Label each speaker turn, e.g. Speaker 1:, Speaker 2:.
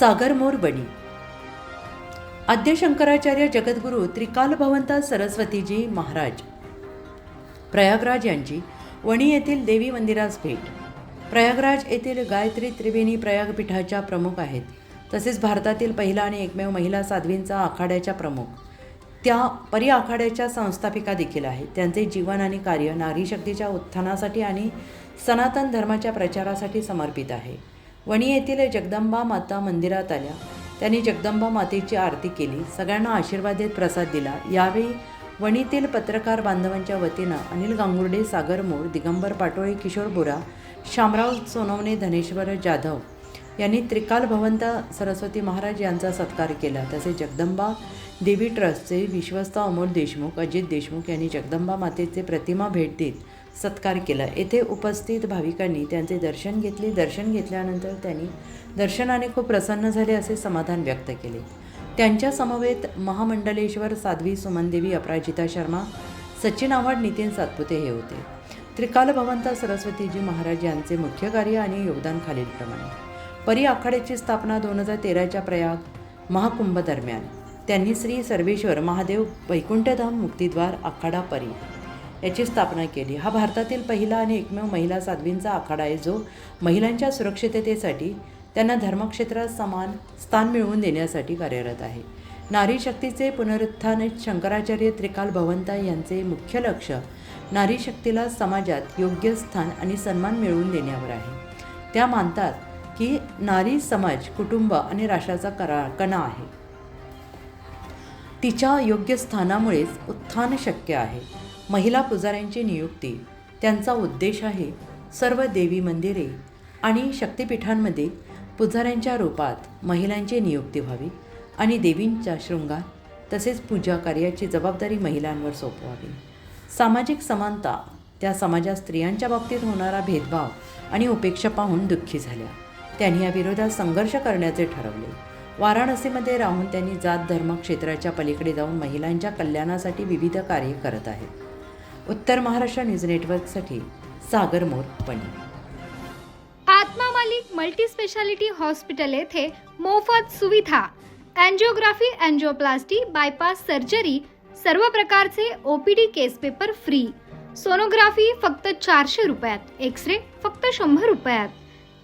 Speaker 1: सागरमोर बनी आद्य शंकराचार्य जगद्गुरू त्रिकालभवंत सरस्वतीजी महाराज. प्रयागराज यांची वणी येथील देवी मंदिरास भेट. प्रयागराज येथील गायत्री त्रिवेणी प्रयागपीठाच्या प्रमुख आहेत. तसेच भारतातील पहिला आणि एकमेव महिला साध्वींचा आखाड्याच्या प्रमुख. त्या परी आखाड्याच्या संस्थापिका देखील आहेत. त्यांचे जीवन आणि कार्य नारी शक्तीच्या उत्थानासाठी आणि सनातन धर्माच्या प्रचारासाठी समर्पित आहे. वणी येथील जगदंबा माता मंदिरात आल्या. त्यांनी जगदंबा मातेची आरती केली. सगळ्यांना आशीर्वाद देत प्रसाद दिला. यावेळी वणीतील पत्रकार बांधवांच्या वतीनं अनिल गांगुर्डे सागर मोर दिगंबर पाटोळे किशोर बोरा शामराव सोनवणे धनेश्वर जाधव यांनी त्रिकाल भवंत सरस्वती महाराज यांचा सत्कार केला. तसेच जगदंबा देवी ट्रस्टचे विश्वस्त अमोल देशमुख अजित देशमुख यांनी जगदंबा मातेचे प्रतिमा भेट देत सत्कार केला. येथे उपस्थित भाविकांनी त्यांचे दर्शन घेतले. दर्शन घेतल्यानंतर त्यांनी दर्शनाने खूप प्रसन्न झाले असे समाधान व्यक्त केले. त्यांच्या समवेत महामंडलेश्वर साध्वी सुमनदेवी अपराजिता शर्मा सचिन आव्हाड नितीन सातपुते हे होते. त्रिकाल भवंता सरस्वतीजी महाराज यांचे मुख्य कार्य आणि योगदान खालीलप्रमाणे. परी आखाड्याची स्थापना दोन हजार तेराच्या प्रयाग महाकुंभदरम्यान त्यांनी श्री सर्वेश्वर महादेव वैकुंठधाम मुक्तिद्वार आखाडा परी याची स्थापना केली. हा भारतातील पहिला आणि एकमेव महिला साध्वींचा आखाडा आहे जो महिलांच्या सुरक्षिततेसाठी त्यांना धर्मक्षेत्रात समान स्थान मिळवून देण्यासाठी कार्यरत आहे. नारी शक्तीचे पुनरुत्थान शंकराचार्य त्रिकाल भवंता यांचे मुख्य लक्ष नारी शक्तीला समाजात योग्य स्थान आणि सन्मान मिळवून देण्यावर आहे. त्या मानतात की नारी समाज कुटुंब आणि राष्ट्राचा करा कणा आहे. तिच्या योग्य स्थानामुळेच उत्थान शक्य आहे. महिला पुजाऱ्यांची नियुक्ती त्यांचा उद्देश आहे सर्व देवी मंदिरे आणि शक्तिपीठांमध्ये पुजाऱ्यांच्या रूपात महिलांची नियुक्ती व्हावी आणि देवींच्या शृंगार तसेच पूजा कार्याची जबाबदारी महिलांवर सोपवावी. सामाजिक समानता त्या समाजात स्त्रियांच्या बाबतीत होणारा भेदभाव आणि उपेक्षा पाहून दुःखी झाल्या. त्यांनी या विरोधात संघर्ष करण्याचे ठरवले. वाराणसीमध्ये राहून त्यांनी जात धर्म क्षेत्राच्या पलीकडे जाऊन महिलांच्या कल्याणासाठी विविध कार्य करत आहेत. उत्तर महाराष्ट्र न्यूज नेटवर्कसाठी सागर मोर पणे
Speaker 2: आत्मा मालिक मल्टी स्पेशालिटी हॉस्पिटल येथे मोफत सुविधा अँजिओग्राफी अँजिओप्लास्टी बायपास सर्जरी सर्व प्रकारचे OPD case paper free. Sonography फक्त चारशे रुपयात एक्स रे फक्त शंभर रुपयात.